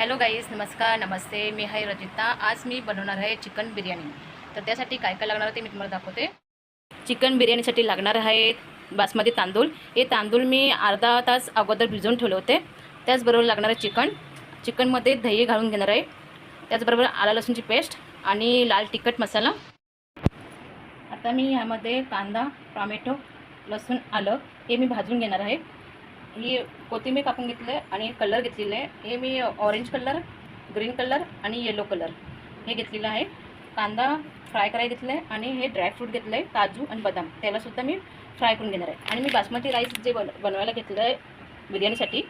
Hello guys नमस्कार नमस्ते. मी आहे रजिता. आज मी बनवणार आहे चिकन बिर्याणी. तर त्यासाठी काय काय लागणार ते मी तुम्हाला दाखवते. चिकन बिर्याणीसाठी लागणार आहे बासमती तांदूळ. हे तांदूळ मी अर्धा तास अगोदर भिजवून ठेवले होते. त्याचबरोबर लागणार आहे चिकन. चिकनमध्ये दही घालून घेणार आहे. त्याचबरोबर आला लसूणची पेस्ट आणि लाल तिखट मसाला. आता मी यामध्ये कांदा टॉमॅटो लसूण आलं हे मी भाजून घेणार आहे. ही कोथिंबीर कापून घेतलं आहे आणि कलर घेतलेलं आहे. हे मी ऑरेंज कलर ग्रीन कलर आणि येलो कलर हे घेतलेलं आहे. कांदा फ्राय करायला घेतलं आहे आणि हे ड्रायफ्रूट घेतलं आहे काजू आणि बदाम. त्यालासुद्धा मी फ्राय करून घेणार आहे. आणि मी बासमती राईस जे बन बनवायला घेतलेलं आहे बिर्याणीसाठी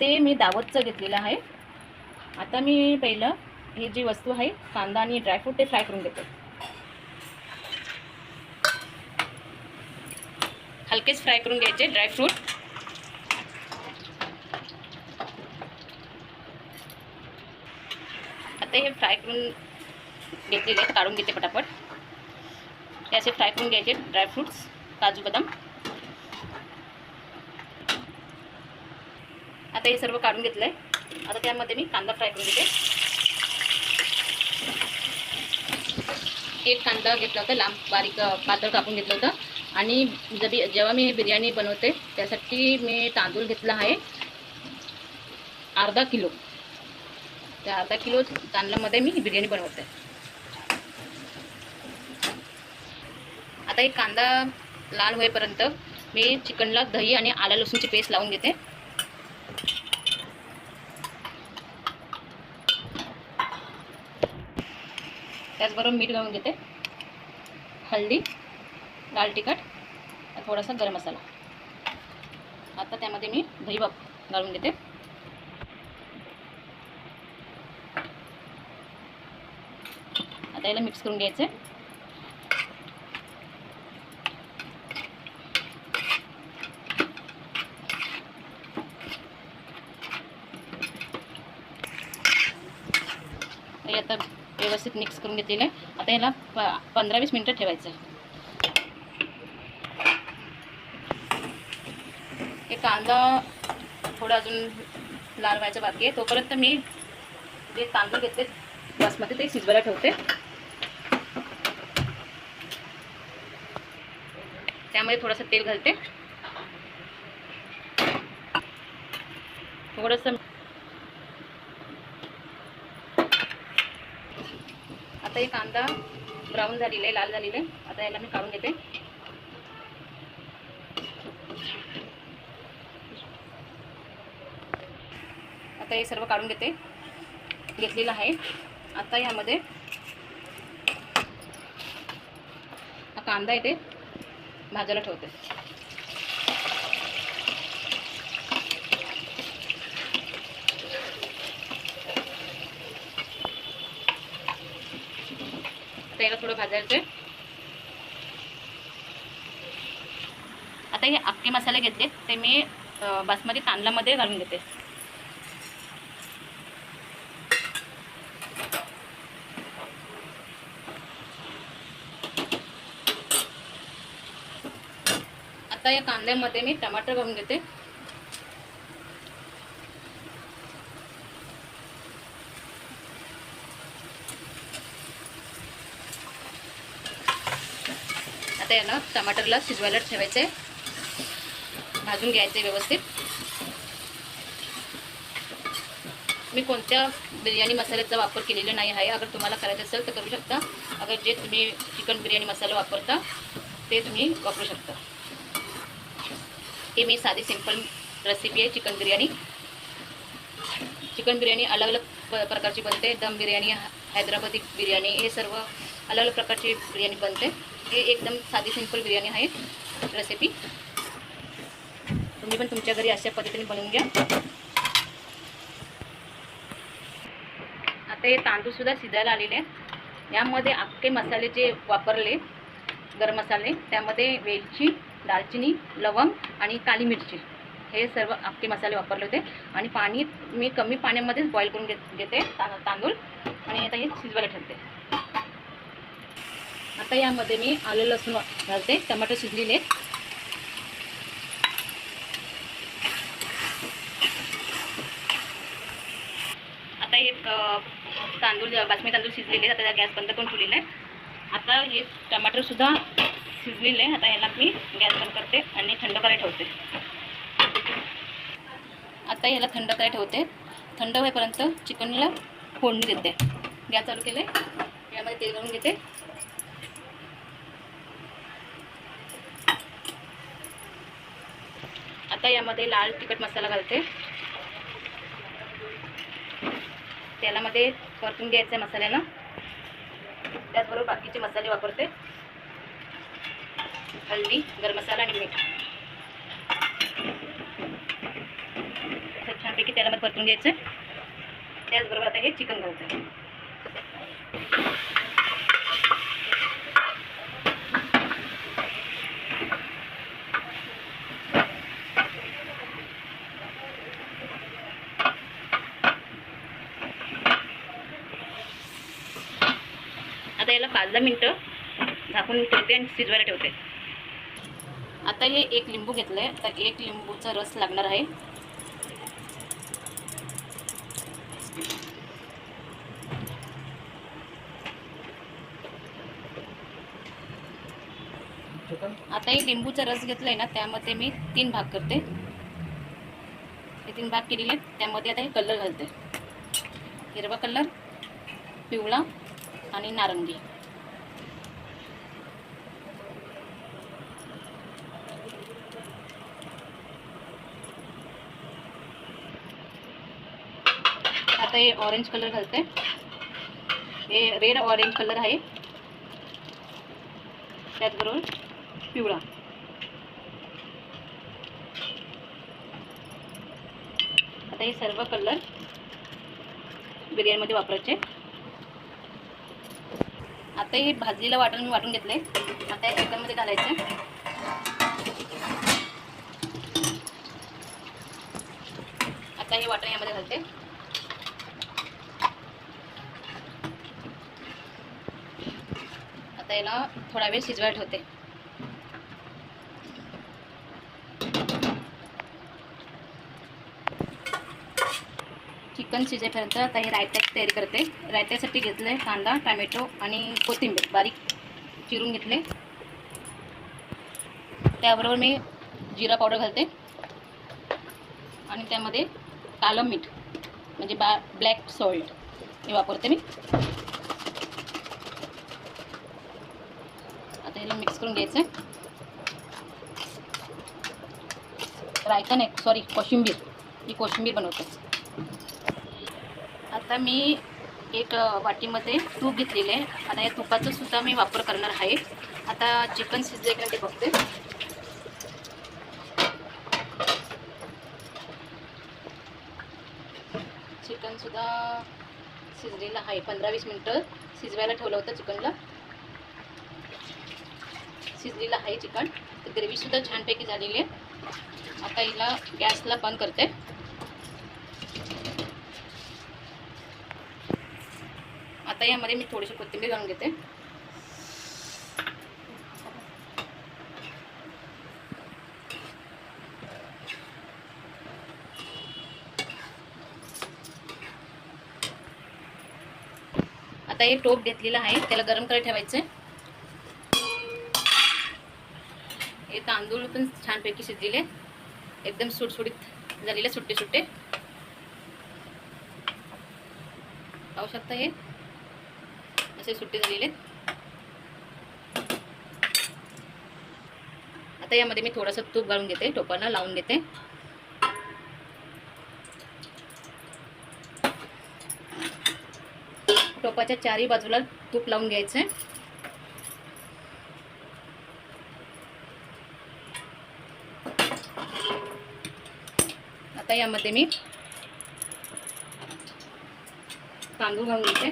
ते मी दावतचं घेतलेलं आहे. आता मी पहिलं हे जी वस्तू आहे कांदा आणि ड्रायफ्रूट ते फ्राय करून घेते. हलकेच फ्राय करून घ्यायचे ड्रायफ्रूट आता हे फ्राय करून घेतलेले आहेत काढून घेते पटापट. हे असे फ्राय करून घ्यायचे ड्रायफ्रूट्स काजू बदाम. आता हे सर्व काढून घेतलं आहे आता त्यामध्ये मी कांदा फ्राय करून घेते. एक कांदा घेतला होता लांब बारीक पातळ कापून घेतलं होतं. आणि जबी जेव्हा मी बिर्याणी बनवते त्यासाठी मी तांदूळ घेतला आहे. अर्धा किलो. त्या अर्धा किलो तांदळामध्ये मी बिर्याणी बनवते. आता एक कांदा लाल होईपर्यंत मी चिकनला दही आणि आला लसूणची पेस्ट लावून घेते. त्याचबरोबर मीठ घालून घेते. हळदी लाल तिखट थोडासा गरम मसाला. आता त्यामध्ये मी दही बाप घालून घेते. आता याला मिक्स करून घ्यायचं हे आता व्यवस्थित मिक्स करून घेतलेलं आहे. आता याला प पंधरा वीस मिनटं ठेवायचं आहे. हे कांदा थोडा अजून लाल व्हायचं बाकी आहे. तोपर्यंत मी जे तांदूळ घेतले बासमती ते शिजवायला ठेवते. त्यामध्ये थोडंसं तेल घालते. थोडंसं आता हे कांदा ब्राऊन झालेला आहे लाल झालेला. आहे आता याला मी काढून घेते. आता हे सर्व काढून घेते. घेतलेलं आहे. आता यामध्ये हा कांदा येते. भाजायला ठेवते. त्याला याला थोडं भाजायचं आता हे अख्खे मसाले घेतले ते मी बासमती तांदळामध्ये घालून घेते. या कांद्यामध्ये मी टमाटर घालून घेते. आता याला टमाटरला शिजवायला ठेवायचं. आहे भाजून घ्यायचं आहे व्यवस्थित. मी कोणत्या बिर्याणी मसाल्याचा वापर केलेला नाही आहे. अगर तुम्हाला करायचं असेल तर करू शकता. अगर जे तुम्ही चिकन बिर्याणी मसाला वापरता ते तुम्ही वापरू शकता. हे मी साधी सिंपल रेसिपी आहे चिकन बिर्याणी चिकन बिर्याणी अलग अलग प प्रकारची बनते. दम बिर्याणी हैदराबादी बिर्याणी हे सर्व अलग अलग प्रकारची बिर्याणी बनते. हे एकदम साधी सिंपल बिर्याणी आहे रेसिपी तुम्ही पण तुमच्या घरी अशा पद्धतीने बनवून घ्या. आता हे तांदूळसुद्धा शिजायला आलेले आहेत. यामध्ये अख्खे मसाले जे वापरले गरम मसाले त्यामध्ये वेलची दालचिनी लवंग आणि काली मिरची. हे सर्व आपके मसाले वापरले होते. आणि पाणी मी कमी पाण्यामध्येच बॉईल करून घेत घेते तांदूळ. आणि आता हे शिजवायला ठेवते. आता यामध्ये मी आलं लसूण घालते. टमाटर शिजलेले आता हे तांदूळ बासमी तांदूळ शिजलेले आता गॅस बंद करून ठेवलेला आहे आता हे टमाटरसुद्धा शिजलेले आहे. आता याला मी गॅस बंद करते आणि थंड करायला ठेवते. आता याला थंड करायला ठेवते. थंड होईपर्यंत चिकनला फोडणी देते. गॅस चालू केले यामध्ये तेल घालून घेते. आता यामध्ये लाल तिखट मसाला घालते. तेलामध्ये परतून घ्यायचं आहे त्याचबरोबर बाकीचे मसाले वापरते. हल्दी गरम मसाला आणि मीठ. असं छानपैकी तेलामध्ये परतून घ्यायचं. त्याचबरोबर आता हे चिकन घालतं आता याला पाच दहा मिनटं झाकून ठेवते आणि शिजवायला ठेवते. आता हे एक लिंबू घेतलं आहे तर एक लिंबूचा रस लागणार आहे. आता हे लिंबूचा रस घेतला आहे ना त्यामध्ये मी तीन भाग करते. हे तीन भाग केलेले आहेत. त्यामध्ये आता हे कलर घालते. हिरवा कलर पिवळा आणि नारंगी. आता हे ऑरेंज कलर घालते. हे रेड ऑरेंज कलर आहे. त्याचबरोबर पिवळा. आता हे सर्व कलर बिर्याणीमध्ये वापरायचे. आता हे भाजलेलं वाटण मी वाटून घेतलंय आता हे चिकनमध्ये घालायचं. आता हे वाटण यामध्ये घालते. आता याला थोडा वेळ शिजवाय ठेवते. चिकन शिजेपर्यंत आता हे रायत्याची तयारी करते. रायत्यासाठी घेतलं आहे कांदा टॅमॅटो आणि कोथिंबीर. बारीक चिरून घेतले. त्याबरोबर मी जिरा पावडर घालते. आणि त्यामध्ये कालं मीठ म्हणजे बा ब्लॅक सॉल्ट हे वापरते मी. आता मिक्स करून घ्यायचं आहे रायता नाही सॉरी कोशिंबीर. मी कोशिंबीर बनवते. आता मी एक वाटीमध्ये तूप घेतलेलं आहे. आता या तुपाचा सुद्धा मी वापर करणार आहे. आता चिकन शिजले का ते बघते. चिकनसुद्धा शिजलेलं आहे. पंधरा वीस मिनटं शिजवायला ठेवलं होतं चिकनला शिजलेलं आहे चिकन. तर ग्रेव्हीसुद्धा छानपैकी झालेली आहे. आता हिला गॅसला बंद करते. आता यामध्ये मी थोडीशी कोथिंबीर घालून घेते. आता हे टोप घेतलेलं आहे. त्याला गरम करायला ठेवायचं आहे तांदूळ पण छानपैकी शिजलेले एकदम सुटसुटीत झालेले सुट्टे सुट्टे. पाहू शकता हे? असे सुट्टे झालेले आता यामध्ये मी थोडंसं तूप घालून घेते टोपाला लावून घेते. टोपाच्या चारही बाजूला तूप लावून घ्यायचं आहे आता यामध्ये मी तांदूळ घालून घेते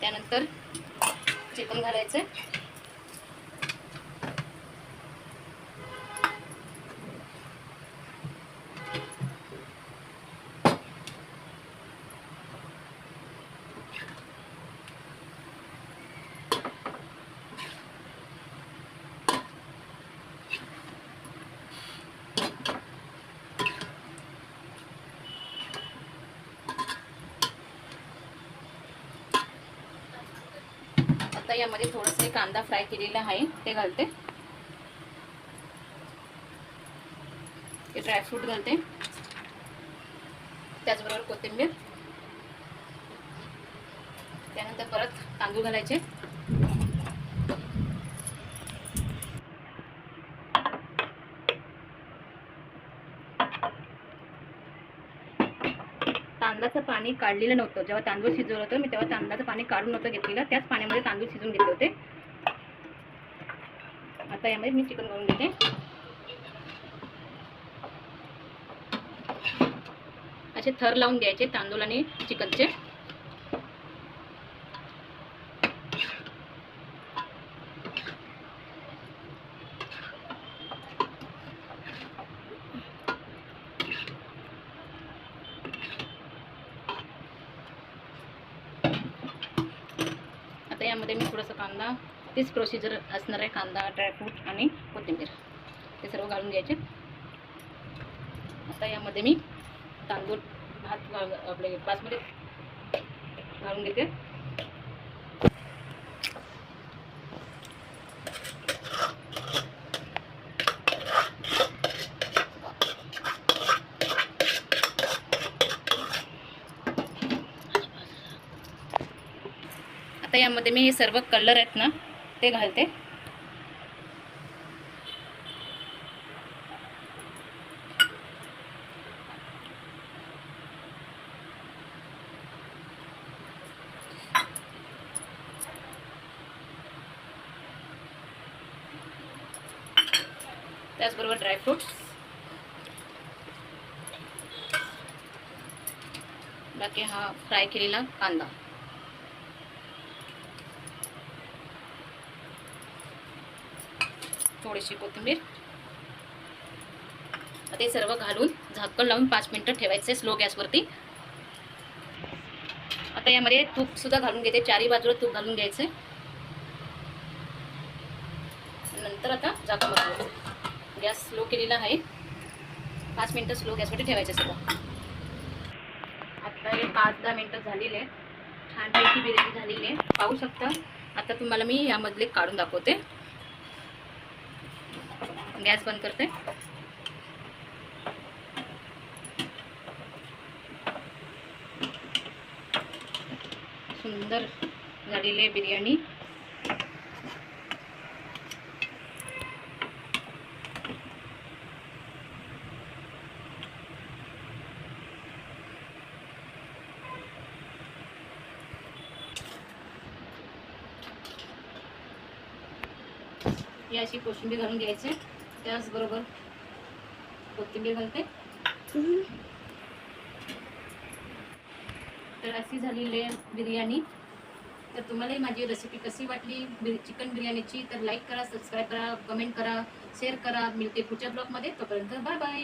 त्यानंतर चिकन घालायचं आता यामध्ये थोडंसं कांदा फ्राय केलेला आहे ते घालते. ते ड्रायफ्रूट घालते. त्याचबरोबर कोथिंबीर. त्यानंतर परत तांदूळ घालायचे तांदळाचं पाणी काढलेलं नव्हतं. जेव्हा तांदूळ शिजवलं होतं मी तेव्हा तांदळाचं पाणी काढून नव्हतं घेतलेलं. त्याच पाण्यामध्ये तांदूळ शिजवून घेतले होते. आता यामध्ये मी चिकन करून घेते. असे थर लावून घ्यायचे तांदूळ आणि चिकनचे आता यामध्ये मी थोडंसं कांदा तीच प्रोसिजर असणार आहे कांदा ड्रायफ्रूट आणि कोथिंबीर. ते सर्व घालून घ्यायचे. आता यामध्ये मी तांदूळ भात घाल आपले बासमती घालून घेते. त्याच्यामध्ये मी हे सर्व कलर आहेत ना ते घालते. त्याचबरोबर ड्रायफ्रूट्स बाकी हा फ्राय केलेला कांदा. थोडीशी कोथिंबीर. ते सर्व घालून झाकण लावून पाच मिनटं ठेवायचे स्लो गॅसवरती आता यामध्ये तूप सुद्धा घालून घ्यायचे चारी बाजूला तूप घालून घ्यायचे. नंतर आता झाकण बसवायचं गॅस स्लो केलेला आहे. पाच मिनटं स्लो गॅसवरती ठेवायचे सर्व आता हे पाच दहा मिनटं झालेले आहेत. छानपैकी बिर्याणी झालेली आहे. पाहू शकता. आता तुम्हाला मी यामधले काढून दाखवते. गॅस बंद करते. सुंदर झालेली आहे बिर्याणी. अशी कोशिंबीर घालून घ्यायचे. त्याचबरोबर कोथिंबीर घालते. तर अशी झालेली आहे बिर्याणी. तर तुम्हालाही माझी रेसिपी कशी वाटली चिकन बिर्याणीची तर लाईक करा सबस्क्राईब करा कमेंट करा शेअर करा. मिळते पुढच्या ब्लॉगमध्ये तोपर्यंत बाय बाय